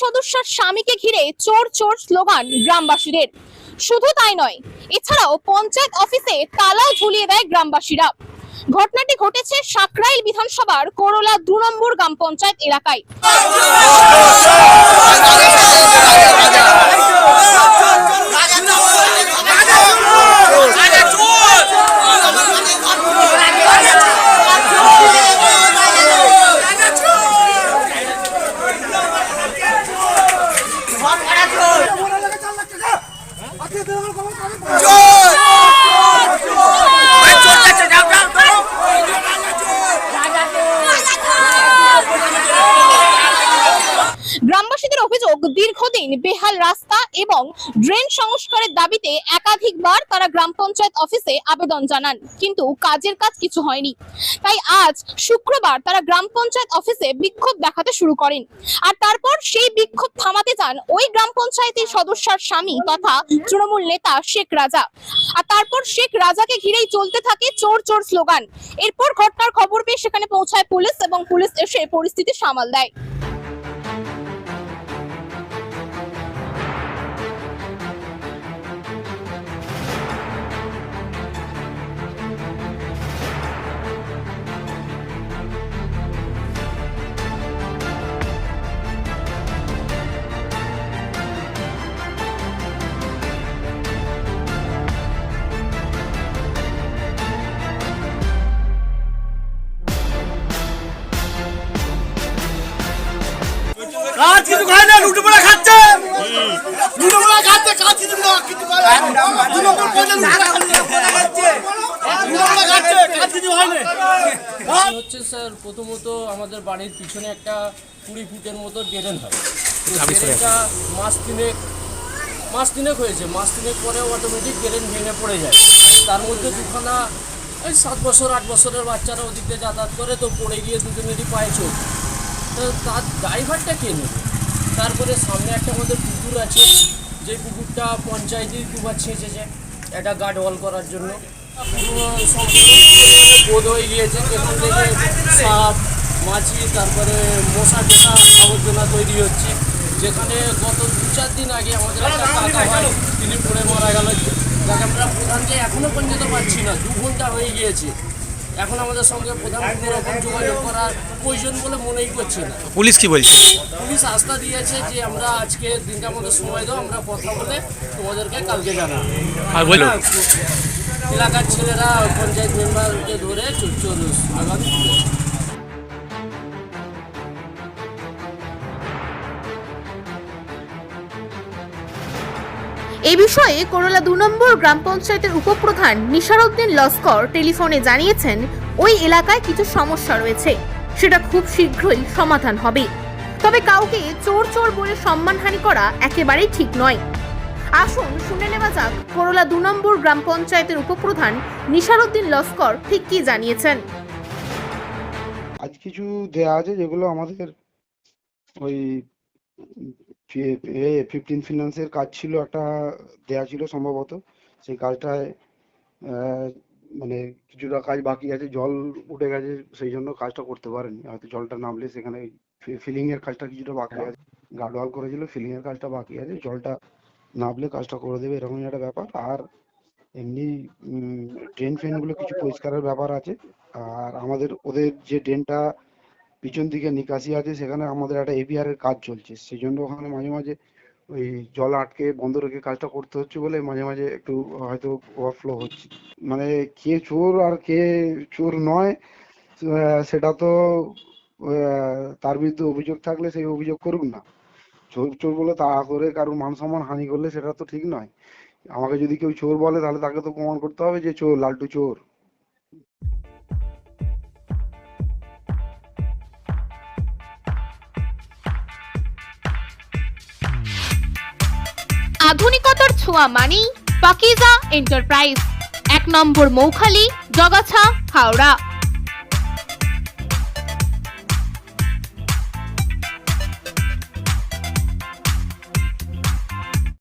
সদস্যের স্বামীকে ঘিরে চোর চোর স্লোগান গ্রামবাসীদের। শুধু তাই নয়, এছাড়াও পঞ্চায়েত অফিসে তালাও ঝুলিয়ে দেয় গ্রামবাসীরা। ঘটনাটি ঘটেছে সাকরাইল বিধানসভার করোলা দু নম্বর গ্রাম পঞ্চায়েত এলাকায়। দীর্ঘদিন বেহাল রাস্তা এবং ড্রেন সংস্কারের দাবিতে একাধিকবার তারা গ্রাম পঞ্চায়েত অফিসে আবেদন জানান, কিন্তু কাজের কাজ কিছু হয়নি। তাই আজ শুক্রবার তারা গ্রাম পঞ্চায়েত অফিসে বিক্ষোভ দেখাতে শুরু করেন। আর তারপর সেই বিক্ষোভ থামাতে যান ওই গ্রাম পঞ্চায়েতের সদস্যার স্বামী তথা তৃণমূল নেতা শেখ রাজা। আর তারপর শেখ রাজাকে ঘিরেই চলতে থাকে চোর চোর স্লোগান। এরপর ঘটনার খবর পেয়ে সেখানে পৌঁছায় পুলিশ এবং পুলিশ এসে পরিস্থিতি সামাল দেয়। হচ্ছে স্যার প্রথমত আমাদের বাড়ির পিছনে একটা কুড়ি ফুটের মতো ড্রেন হয়। ড্রেনটা মাস তিনেক মাস তিনেক হয়েছে। মাস তিনেক পরে অটোমেটিক ড্রেন ভেঙে পড়ে যায়। তার মধ্যে দুখানা এই সাত বছর আট বছরের বাচ্চারা ওদিক দিয়ে যাতায়াত করে তো পড়ে গিয়ে দুজনেরই পায়ে চোখ তো তার ড্রাইভারটা কে নেবে? তারপরে সামনে একটা আমাদের পুকুর আছে যে পুকুরটা পঞ্চায়েতই দুবার ছেঁচেছে একটা গার্ড ওয়াল করার জন্য। বোধ হয়ে গিয়েছে যেখান থেকে সাপ মাছি তারপরে মশা টেশা আবর্জনা তৈরি হচ্ছে যেখানে গত দু চার দিন আগে আমাদের একটা কাকা হয় তিনি পড়ে মারা গেল যাকে আমরা প্রধানকে এখনও পর্যন্ত পাচ্ছি না দু ঘণ্টা হয়ে গিয়েছে এখন আমাদের সঙ্গে প্রধান কোনো রকম যোগাযোগ করার প্রয়োজন বলে মনেই করছে না পুলিশ কি বলছে? পুলিশ আস্থা দিয়েছে যে আমরা আজকে দিনটা আমাদের সময় দাও আমরা কথা বলে তোমাদেরকে কালকে জানাব। আর এলাকার ছেলেরা পঞ্চায়েত মেম্বারকে ধরে স্লোগান এই বিষয়ে করলা দু নম্বর গ্রাম পঞ্চায়েতের উপপ্রধান নিসারউদ্দিন লস্কর টেলিফোনে জানিয়েছেন, ওই এলাকায় কিছু সমস্যা রয়েছে। সেটা খুব শীঘ্রই সমাধান হবে। তবে কাউকে চোর চোর বলে সম্মানহানি করা একেবারেই ঠিক নয়। আসুন, শুনে নেওয়া যাক। করলা দু নম্বর গ্রাম পঞ্চায়েতের উপপ্রধান নিসারউদ্দিন লস্কর ঠিক কি জানিয়েছেন? আজ কিছু দেয়া আছে যেগুলো আমাদের ওই ফিফটিন ফিনান্সের কাজ ছিল, একটা দেয়া ছিল সম্ভবত। সেই কাজটায় মানে কিছুটা কাজ বাকি আছে, জল উঠে গেছে, সেই জন্য কাজটা করতে পারেনি। হয়তো জলটা নামলে সেখানে ফিলিং এর কাজটা কিছুটা বাকি আছে। গার্ডওয়াল করেছিল ফিলিং এর কাজটা বাকি আছে, জলটা নামলে কাজটা করে দেবে, এরকমই একটা ব্যাপার। আর এমনি ড্রেন ফ্রেনগুলো কিছু পরিষ্কারের ব্যাপার আছে। আর আমাদের, ওদের যে ড্রেনটা পিছন দিকে নিকাশি আছে, সেখানে আমাদের একটা এপিআর এর কাজ চলছে। সেই জন্য ওখানে মাঝে মাঝে ওই জল আটকে বন্ধ রেখে কাজটা করতে হচ্ছে বলে মাঝে মাঝে একটু হয়তো ওভারফ্লো হচ্ছে। মানে কে চোর আর কে চোর নয় সেটা তো তার বিরুদ্ধে অভিযোগ থাকলে সেই অভিযোগ করুক না। চোর চোর বলে তা করে কারোর মান সম্মান হানি করলে সেটা তো ঠিক নয়। আমাকে যদি কেউ চোর বলে, তাহলে তাকে তো প্রমাণ করতে হবে যে চোর, লালটু চোর। আধুনিকতার ছোঁয়া মানেই পাকিজা এন্টারপ্রাইজ। এক নম্বর মৌখালি, জগাছা, হাওড়া।